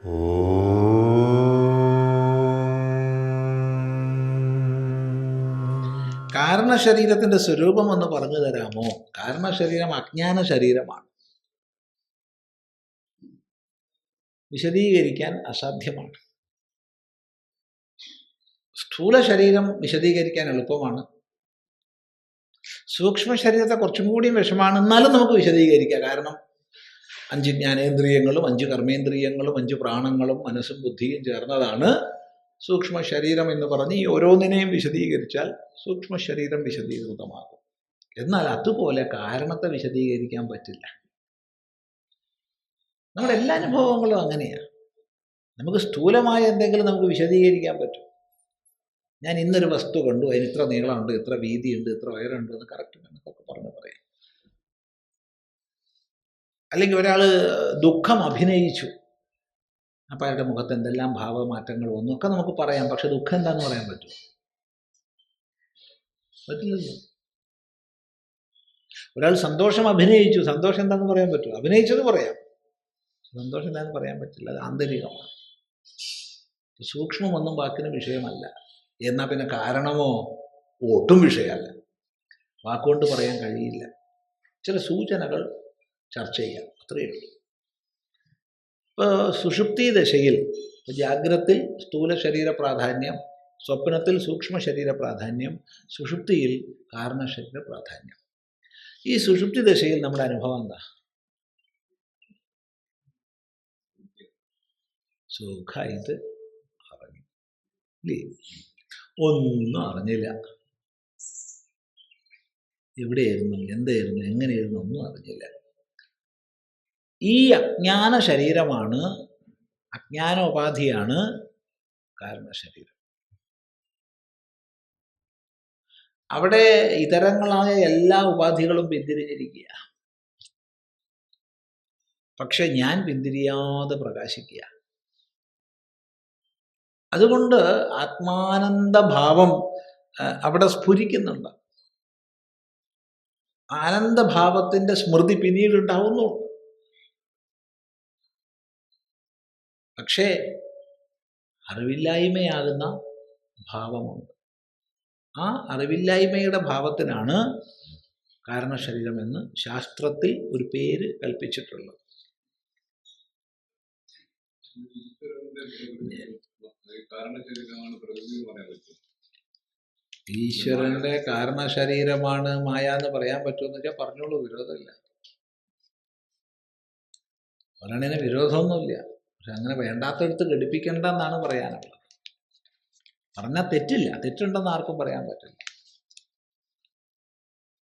കാരണശരീരത്തിന്റെ സ്വരൂപം ഒന്ന് പറഞ്ഞു തരാമോ? കാരണശരീരം അജ്ഞാന ശരീരമാണ്. വിശദീകരിക്കാൻ അസാധ്യമാണ്. സ്ഥൂല ശരീരം വിശദീകരിക്കാൻ എളുപ്പമാണ്. സൂക്ഷ്മ ശരീരത്തെ കുറച്ചും കൂടി വിഷമാണ്. എന്നാലും നമുക്ക് വിശദീകരിക്കാം. കാരണം അഞ്ച് ജ്ഞാനേന്ദ്രിയങ്ങളും അഞ്ച് കർമ്മേന്ദ്രിയങ്ങളും അഞ്ച് പ്രാണങ്ങളും മനസ്സും ബുദ്ധിയും ചേർന്നതാണ് സൂക്ഷ്മ ശരീരം എന്ന് പറഞ്ഞ് ഈ ഓരോന്നിനെയും വിശദീകരിച്ചാൽ സൂക്ഷ്മ ശരീരം വിശദീകൃതമാകും. എന്നാൽ അതുപോലെ കാരണത്തെ വിശദീകരിക്കാൻ പറ്റില്ല. നമ്മുടെ എല്ലാ അനുഭവങ്ങളും അങ്ങനെയാണ് നമുക്ക് സ്ഥൂലമായ എന്തെങ്കിലും നമുക്ക് വിശദീകരിക്കാൻ പറ്റും. ഞാൻ ഇന്നൊരു വസ്തു കണ്ടു അതിന് ഇത്ര നീളമുണ്ട് ഇത്ര വീതിയുണ്ട് ഇത്ര ഉയരമുണ്ട് എന്ന് കറക്റ്റ് കണക്കൊക്കെ പറഞ്ഞ് അല്ലെങ്കിൽ ഒരാൾ ദുഃഖം അഭിനയിച്ചു. അപ്പം അയാളുടെ മുഖത്ത് എന്തെല്ലാം ഭാവമാറ്റങ്ങൾ വന്നു ഒക്കെ നമുക്ക് പറയാം. പക്ഷെ ദുഃഖം എന്താന്ന് പറയാൻ പറ്റുമോ? പറ്റില്ലല്ലോ. ഒരാൾ സന്തോഷം അഭിനയിച്ചു. സന്തോഷം എന്താന്ന് പറയാൻ പറ്റുമോ? അഭിനയിച്ചത് പറയാം. സന്തോഷം എന്താന്ന് പറയാൻ പറ്റില്ല. അത് ആന്തരികമാണ്. സൂക്ഷ്മമൊന്നും വാക്കിന് വിഷയമല്ല. എന്നാൽ പിന്നെ കാരണമോ? ഒട്ടും വിഷയമല്ല. വാക്കുകൊണ്ട് പറയാൻ കഴിയില്ല. ചില സൂചനകൾ ചർച്ച ചെയ്യാം. അത്രയേ ഉള്ളൂ. ഇപ്പോൾ സുഷുപ്തി ദശയിൽ ജാഗ്രത്തിൽ സ്ഥൂല ശരീര പ്രാധാന്യം സ്വപ്നത്തിൽ സൂക്ഷ്മ ശരീര പ്രാധാന്യം സുഷുപ്തിയിൽ കാരണ ശരീര പ്രാധാന്യം. ഈ സുഷുപ്തി ദശയിൽ നമ്മുടെ അനുഭവം എന്താ? സുഖമായിട്ട് അറിഞ്ഞു. ഇല്ലേ? ഒന്നും അറിഞ്ഞില്ല. എവിടെയായിരുന്നു? എന്തായിരുന്നു എങ്ങനെയായിരുന്നു? ഒന്നും അറിഞ്ഞില്ല. ഈ അജ്ഞാന ശരീരമാണ് അജ്ഞാനോപാധിയാണ് കാരണശരീരം. അവിടെ ഇതരങ്ങളായ എല്ലാ ഉപാധികളും പിന്തിരിഞ്ഞിരിക്കുക പക്ഷെ ഞാൻ പിന്തിരിയാതെ പ്രകാശിക്കുക അതുകൊണ്ട് ആത്മാനന്ദഭാവം ഭാവം അവിടെ സ്ഫുരിക്കുന്നുണ്ട്. ആനന്ദഭാവത്തിന്റെ സ്മൃതി പിന്നീട് പക്ഷേ അറിവില്ലായ്മയാകുന്ന ഭാവമുണ്ട്. ആ അറിവില്ലായ്മയുടെ ഭാവത്തിനാണ് കാരണശരീരം എന്ന് ശാസ്ത്രത്തിൽ ഒരു പേര് കൽപ്പിച്ചിട്ടുള്ളത്. ഈശ്വരന്റെ കാരണശരീരമാണ് മായ എന്ന് പറയാൻ പറ്റുമെന്ന് വെച്ചാൽ പറഞ്ഞോളൂ വിരോധമില്ല. പറയണതിന് വിരോധമൊന്നുമില്ല. പക്ഷെ അങ്ങനെ വേണ്ടാത്തടുത്ത് ഘടിപ്പിക്കേണ്ട എന്നാണ് പറയാനുള്ളത്. പറഞ്ഞാൽ തെറ്റില്ല. തെറ്റുണ്ടെന്ന് ആർക്കും പറയാൻ പറ്റില്ല.